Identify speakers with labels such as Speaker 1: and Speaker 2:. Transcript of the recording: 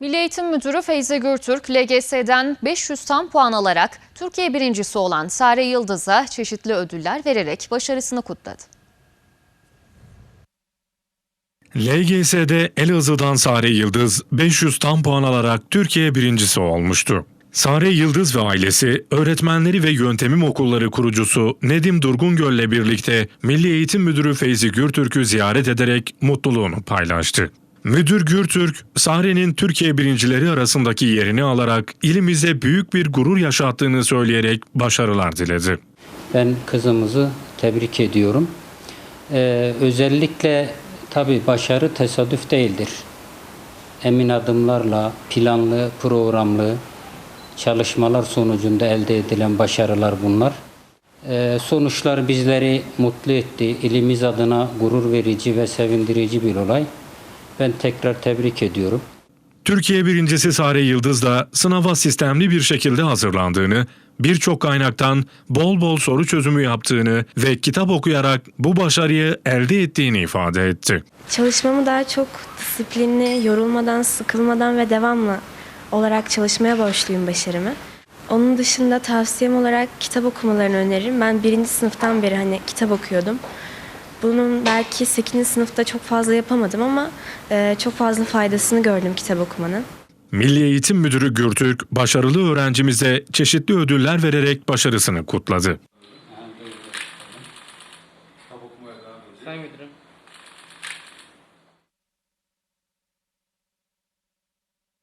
Speaker 1: Milli Eğitim Müdürü Feyzi Gürtürk, LGS'den 500 tam puan alarak Türkiye birincisi olan Sare Yıldız'a çeşitli ödüller vererek başarısını kutladı.
Speaker 2: LGS'de Elazığ'dan Sare Yıldız 500 tam puan alarak Türkiye birincisi olmuştu. Sare Yıldız ve ailesi, öğretmenleri ve yöntemim okulları kurucusu Nedim Durgungöl ile birlikte Milli Eğitim Müdürü Feyzi Gürtürk'ü ziyaret ederek mutluluğunu paylaştı. Müdür Gürtürk, Sare'nin Türkiye birincileri arasındaki yerini alarak ilimize büyük bir gurur yaşattığını söyleyerek başarılar diledi.
Speaker 3: Ben kızımızı tebrik ediyorum. Ee, özellikle tabi başarı tesadüf değildir. Emin adımlarla, planlı, programlı çalışmalar sonucunda elde edilen başarılar bunlar. Ee, sonuçlar bizleri mutlu etti. İlimiz adına gurur verici ve sevindirici bir olay. Ben tekrar tebrik ediyorum.
Speaker 2: Türkiye birincisi Sare Yıldız da sınava sistemli bir şekilde hazırlandığını, birçok kaynaktan bol bol soru çözümü yaptığını ve kitap okuyarak bu başarıyı elde ettiğini ifade etti.
Speaker 4: Çalışmamı daha çok disiplinli, yorulmadan, sıkılmadan ve devamlı olarak çalışmaya borçluyum başarımı. Onun dışında tavsiyem olarak kitap okumalarını öneririm. Ben birinci sınıftan beri hani kitap okuyordum. Bunun belki 8. sınıfta çok fazla yapamadım ama e, çok fazla faydasını gördüm kitap okumanın.
Speaker 2: Milli Eğitim Müdürü Gürtürk, başarılı öğrencimize çeşitli ödüller vererek başarısını kutladı. Sayın Müdürüm.